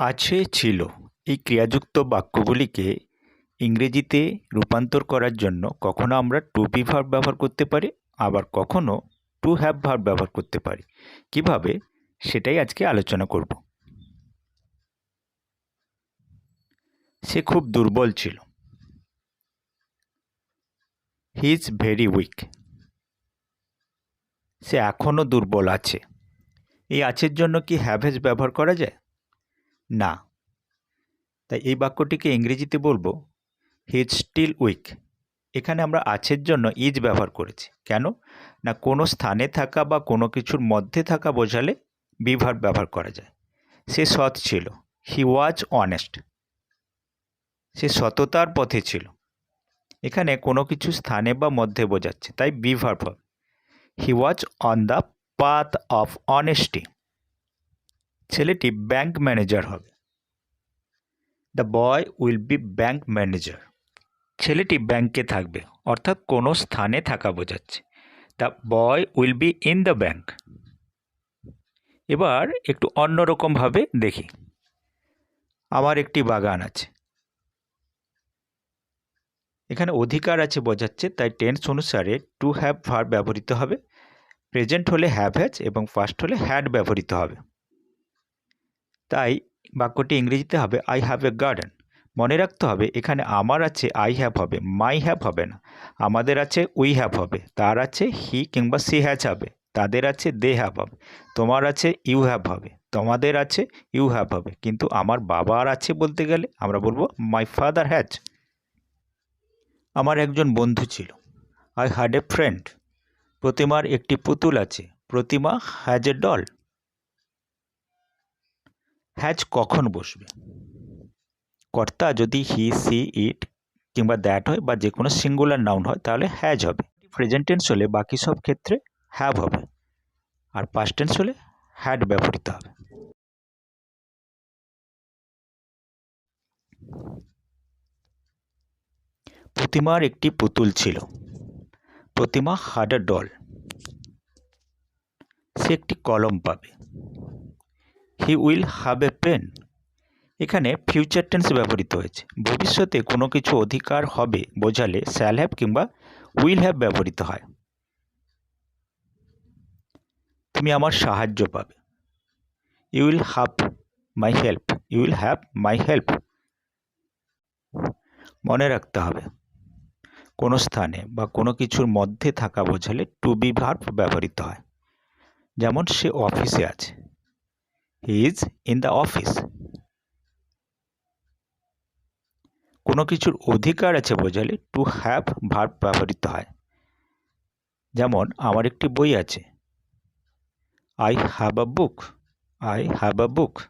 আছে ছিল। এই ক্রিয়াযুক্ত বাক্যগুলিকে ইংরেজিতে রূপান্তর করার জন্য কখনো আমরা টু বি ভার্ব ব্যবহার করতে পারি, আবার কখনো টু হ্যাভ ভার্ব ব্যবহার করতে পারি। কীভাবে? সেটাই আজকে আলোচনা করব। সে খুব দুর্বল ছিল। হি ইজ ভেরি উইক সে এখনও দুর্বল আছে। এই আছের জন্য কি হ্যাভেজ ব্যবহার করা যায়? না। তাই এই বাক্যটিকে ইংরেজিতে বলব হি ইজ স্টিল উইক এখানে আমরা আছের জন্য ইজ ব্যবহার করেছি। কেন? না, কোনো স্থানে থাকা বা কোনো কিছুর মধ্যে থাকা বোঝালে বিভার ব্যবহার করা যায়। সে সৎ ছিল। হি ওয়াজ অনেস্ট সে সততার পথে ছিল। এখানে কোনো কিছু স্থানে বা মধ্যে বোঝাচ্ছে, তাই বিভার হবে he was on the path of honesty ছেলেটি ব্যাংক ম্যানেজার হবে। The boy will be bank manager ছেলেটি ব্যাংকে থাকবে, অর্থাৎ কোনো স্থানে থাকা বোঝাচ্ছে। The boy will be in the bank এবার একটু অন্যরকমভাবে দেখি। আমার একটি বাগান আছে। এখানে অধিকার আছে বোঝাচ্ছে, তাই টেন্স অনুসারে টু হ্যাভ ভার ব্যবহৃত হবে। প্রেজেন্ট হলে হ্যাভ হ্যাজ এবং ফার্স্ট হলে হ্যাড ব্যবহৃত হবে। তাই বাক্যটি ইংরেজিতে হবে আই হ্যাভ এ গার্ডেন মনে রাখতে হবে, এখানে আমার আছে আই হ্যাভ হবে মাই হ্যাভ হবে না। আমাদের আছে উই হ্যাভ হবে, তার আছে হি কিংবা সি হ্যাচ হবে, তাদের আছে দে হ্যাভ হবে, তোমার আছে ইউ হ্যাভ হবে, তোমাদের আছে ইউ হ্যাভ হবে, কিন্তু আমার বাবার আছে বলতে গেলে আমরা বলব মাই ফাদার হ্যাচ আমার একজন বন্ধু ছিল আই হ্যাড এ ফ্রেন্ড প্রতিমার একটি পুতুল আছে, Protima has a doll has কখন বসবে? কর্তা যদি হি সি ইট কিংবা দ্যাট হয় বা যে কোনো সিঙ্গুলার নাউন হয়, তাহলে হ্যাজ হবে। প্রেজেন্ট টেন্স হলে বাকি সব ক্ষেত্রে হ্যাভ হবে। আর পাস্ট টেন্স হলে হ্যাড ব্যবহৃত হবে। প্রতিমার একটি পুতুল ছিল। প্রতিমা হাড ডল সে একটি কলম পাবে। He will have a pen এখানে ফিউচার টেন্স ব্যবহৃত হয়েছে। ভবিষ্যতে কোনো কিছু অধিকার হবে বোঝালে স্যাল হ্যাভ কিংবা উইল হ্যাভ ব্যবহৃত হয়। তুমি আমার সাহায্য পাবে। You will have my help you will have my help মনে রাখতে হবে, কোনো স্থানে বা কোনো কিছুর মধ্যে থাকা বোঝালে টু বি ভার্ব ব্যবহৃত হয়। যেমন সে অফিসে আছে। He is in the office কোনো কিছুর অধিকার আছে বোঝালে টু হ্যাভ ভার্ব ব্যবহৃত হয়। যেমন, আমার একটি বই আছে। I have a book I have a book